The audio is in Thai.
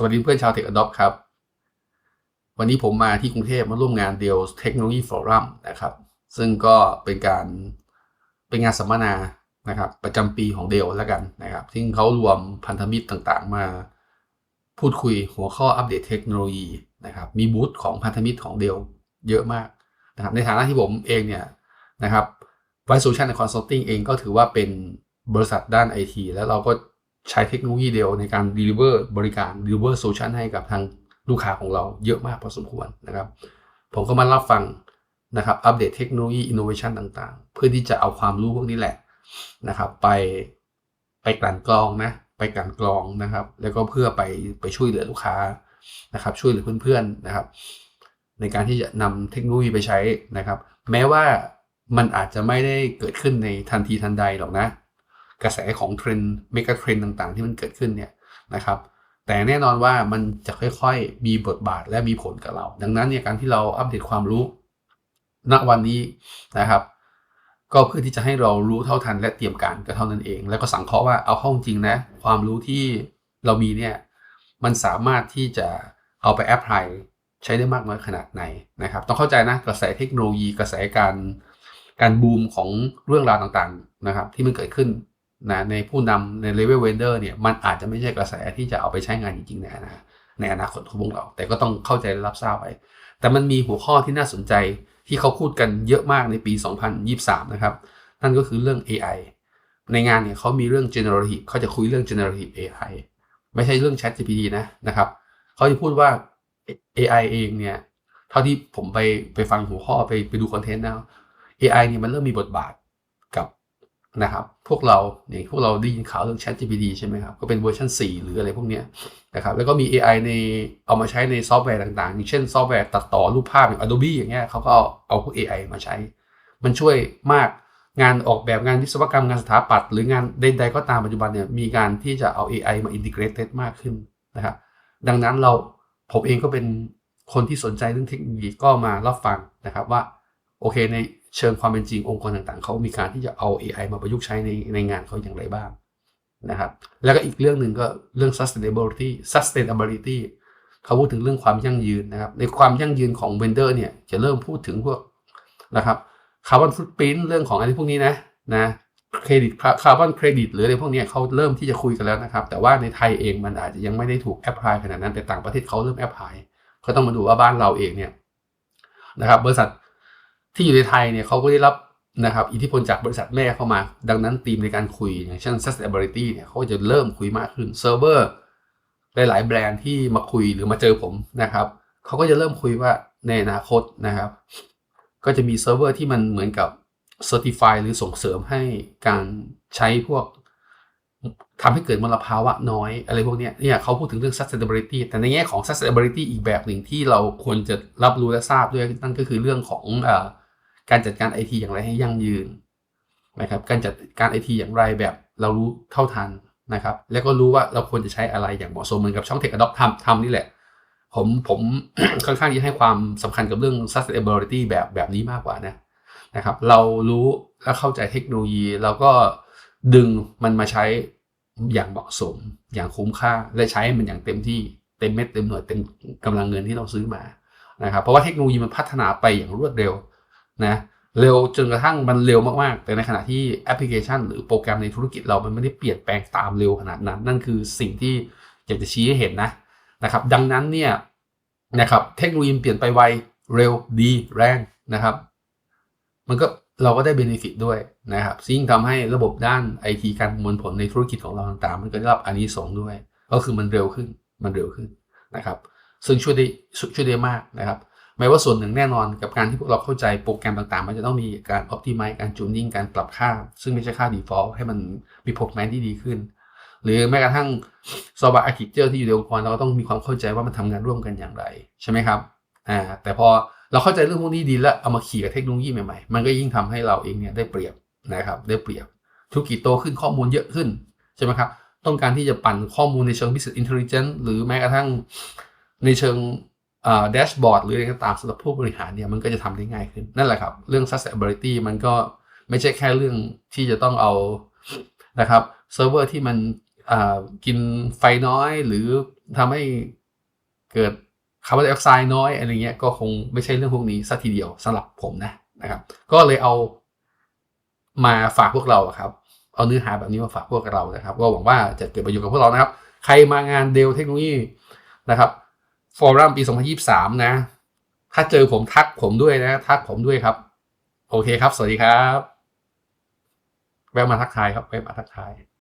สวัสดีเพื่อนชาวเทคอดอปครับ วันนี้ผมมาที่กรุงเทพมาร่วมงานเดียวเทคโนโลยีฟอรัมนะครับ ซึ่งก็เป็นการเป็นงานสัมมนานะครับ ประจำปีของเดลแล้วกันนะครับ ซึ่งเขารวมพันธมิตรต่างๆ มาพูดคุยหัวข้ออัปเดตเทคโนโลยีนะครับ มีบูธของพันธมิตรของเดลเยอะมากนะครับ ในฐานะที่ผมเองเนี่ยนะครับ Vice Solution and Consulting เองก็ถือว่าเป็นบริษัทด้านไอทีแล้วเราก็ ใช้เทคโนโลยีเดียวในการ deliver บริการ deliver solution ให้กับทางลูกค้าของเราเยอะมากพอสมควรนะครับ ผมก็มารับฟังนะครับอัปเดตเทคโนโลยี innovation ต่างๆ เพื่อที่จะเอาความรู้พวกนี้แหละนะครับไปไปกลั่นกรองนะไปกลั่นกรองนะครับ แล้วก็เพื่อไปไปช่วยเหลือลูกค้านะครับ ช่วยเหลือเพื่อนๆนะครับ ในการที่จะนำเทคโนโลยีไปใช้นะครับ แม้ว่ามันอาจจะไม่ได้เกิดขึ้นในทันทีทันใดหรอกนะ กระแสของเทรนด์เมกะเทรนด์ต่างๆ ที่มันเกิดขึ้นเนี่ยนะครับแต่แน่นอนว่ามันจะค่อยๆ มีบทบาทและมีผลกับเรา ดังนั้นเนี่ยการที่เราอัปเดตความรู้ ณวันนี้นะครับ ก็เพื่อที่จะให้เรารู้เท่าทันและเตรียมการก็เท่านั้นเอง แล้วก็สังเคราะห์ว่าเอาเข้าจริงนะ ความรู้ที่เรามีเนี่ยมันสามารถที่จะเอาไปแอพพลายใช้ได้มากน้อยขนาดไหนนะครับ ต้องเข้าใจนะกระแสเทคโนโลยีกระแสการการบูมของเรื่องราวต่างๆนะครับ ที่มันเกิดขึ้น นะในผู้นำในเลเวลเวนเดอร์เนี่ยมันอาจจะไม่ใช่กระแสที่จะเอาไปใช้งานจริงๆในอนาในอนาคตของพวกเรา แต่ก็ต้องเข้าใจและรับทราบไว้แต่มันมีหัวข้อที่น่าสนใจที่เขาพูดกันเยอะมากในปี 2023 นะครับ นั่นก็คือเรื่อง AI ในงานเนี่ยเขามีเรื่อง generative เขาจะคุยเรื่อง generative AI ไม่ใช่เรื่อง Chat GPT นะนะครับเขาจะพูดว่า AI เองเนี่ย เท่าที่ผมไปไปฟังหัวข้อไปไปดูคอนเทนต์แล้ว AI เนี่ยมันเริ่มมีบทบาท นะครับ พวกเราอย่างพวกเราได้ยินข่าวเรื่อง Chat GPT ใช่ไหมครับ ก็เป็นเวอร์ชัน4 หรืออะไรพวกเนี้ยนะครับ แล้วก็มี AI ในเอามาใช้ในซอฟต์แวร์ต่างๆ อย่างเช่นซอฟต์แวร์ตัดต่อรูปภาพอย่าง Adobe อย่างเงี้ยเขาก็เอาพวก AI มาใช้ มันช่วยมากงานออกแบบงานวิศวกรรมงานสถาปัตย์หรืองานใดๆก็ตามปัจจุบันเนี่ยมีการที่จะเอา AI มา integrated มากขึ้นนะครับดังนั้นเราผมเองก็เป็นคนที่สนใจเรื่องเทคโนโลยีก็มารับฟังนะครับว่าโอเคใน เชิงความเป็นจริงองค์กรต่างๆ เขามีการที่จะเอา AI มาประยุกต์ใช้ในในงานเขาอย่างไรบ้างนะครับ แล้วก็อีกเรื่องหนึ่งก็เรื่อง sustainability sustainability เขาพูดถึงเรื่องความยั่งยืนนะครับ ในความยั่งยืนของ vendor เนี่ยจะเริ่มพูดถึงพวกนะครับ carbon footprint เรื่องของอะไรพวกนี้นะนะเครดิตคาร์บอนเครดิตหรืออะไรพวกนี้เขาเริ่มที่จะคุยกันแล้วนะครับ แต่ว่าในไทยเองมันอาจจะยังไม่ได้ถูกแอพพลายขนาดนั้นแต่ต่างประเทศเขาเริ่มแอพพลายก็ต้องมาดูว่าบ้านเราเองเนี่ยนะครับบริษัท ที่อยู่ในไทยเนี่ยเขาก็ได้รับนะครับอิทธิพลจากบริษัทแม่เข้ามา ดังนั้นทีมในการคุยอย่างเช่น sustainability เนี่ยเขาจะเริ่มคุยมากขึ้นเซิร์ฟเวอร์หลาย ๆ แบรนด์ที่มาคุยหรือมาเจอผมนะครับเขาก็จะเริ่มคุยว่าในอนาคตนะครับ ก็จะมีเซิร์ฟเวอร์ที่มันเหมือนกับ Certify หรือส่งเสริมให้การใช้พวก ทำให้เกิดมลภาวะน้อยอะไรพวกนี้เนี่ยเขาพูดถึงเรื่อง sustainability แต่ในแง่ของ sustainability อีกแบบหนึ่งที่เราควรจะรับรู้และทราบด้วยนั่นก็คือเรื่องของอการจัดการไอทีอย่างไรให้ยั่งยืนนะครับการจัดการไอทีอย่างไรแบบเรารู้เท่าทันนะครับ แล้วก็รู้ว่าเราควรจะใช้อะไรอย่างเหมาะสมเหมือนกับช่องเทคอดอปทำทำนี่แหละ ผมผมค่อนข้างที่ให้ความสำคัญกับเรื่อง sustainability แบบแบบนี้มากกว่านะนะครับ เรารู้และเข้าใจเทคโนโลยีเราก็ดึงมันมาใช้ อย่างเหมาะสม อย่างคุ้มค่าและใช้มันอย่างเต็มที่เต็มเม็ดเต็มหน่วยเต็มกำลังเงินที่เราซื้อมานะครับเพราะว่าเทคโนโลยีมันพัฒนาไปอย่างรวดเร็วนะเร็วจนกระทั่งมันเร็วมากๆ แต่ในขณะที่แอปพลิเคชัน หรือโปรแกรมในธุรกิจเรามันไม่ได้เปลี่ยนแปลงตามเร็วขนาดนั้น นั่นคือสิ่งที่อยากจะชี้ให้เห็นนะนะครับ ดังนั้นเนี่ยนะครับเทคโนโลยีเปลี่ยนไปไวเร็วดีแรงนะครับ มันก็ เราก็ได้เบนฟิตด้วยนะครับซึ่งทำให้ระบบด้านไอทีการประมวลผลในธุรกิจของเราต่างๆ มันก็ได้รับอันนี้สงด้วย ก็คือมันเร็วขึ้นมันเร็วขึ้นนะครับ ซึ่งช่วยได้ช่วยได้มากนะครับแม้ว่าส่วนหนึ่งแน่นอนกับการที่พวกเราเข้าใจโปรแกรมต่างๆ มันจะต้องมีการ optimize การจูนนิ่งการปรับค่า ซึ่งไม่ใช่ค่า default ให้มันมี performance ที่ดีขึ้น หรือแม้กระทั่ง software architecture ที่อยู่ในองค์กรเราก็ต้องมีความเข้าใจว่ามันทำงานร่วมกันอย่างไร ใช่ไหมครับอ่าแต่พอ เราเข้าใจเรื่องพวกนี้ดีแล้วเอามาขี่กับเทคโนโลยีใหม่ๆ มันก็ยิ่งทำให้เราเองเนี่ยได้เปรียบนะครับ ได้เปรียบธุรกิจโตขึ้นข้อมูลเยอะขึ้นใช่ไหมครับต้องการที่จะปั่นข้อมูลในเชิง business intelligence หรือแม้กระทั่งในเชิงแดชบอร์ดหรืออะไรก็ตามสำหรับผู้บริหารเนี่ยมันก็จะทำได้ง่ายขึ้น นั่นแหละครับ เรื่อง sustainability มันก็ไม่ใช่แค่เรื่องที่จะต้องเอานะครับเซิร์ฟเวอร์ที่มันกินไฟน้อยหรือทำให้เกิด คาร์บอนไดออกไซด์น้อยอะไรเงี้ยก็คงไม่ใช่เรื่องพวกนี้สัทีเดียวสำหรับผมนะนะครับ ก็เลยเอามาฝากพวกเราอะครับ เอาเนื้อหาแบบนี้มาฝากพวกเรานะครับ ก็หวังว่าจะเกิดประโยชน์กับพวกเรานะครับ ใครมางานเดลเทคโนโลยีนะครับฟอรัมปี 2023 นะ ถ้าเจอผมทักผมด้วยนะ ทักผมด้วยครับ โอเคครับ สวัสดีครับ แวะมาทักทายครับแวะมาทักทาย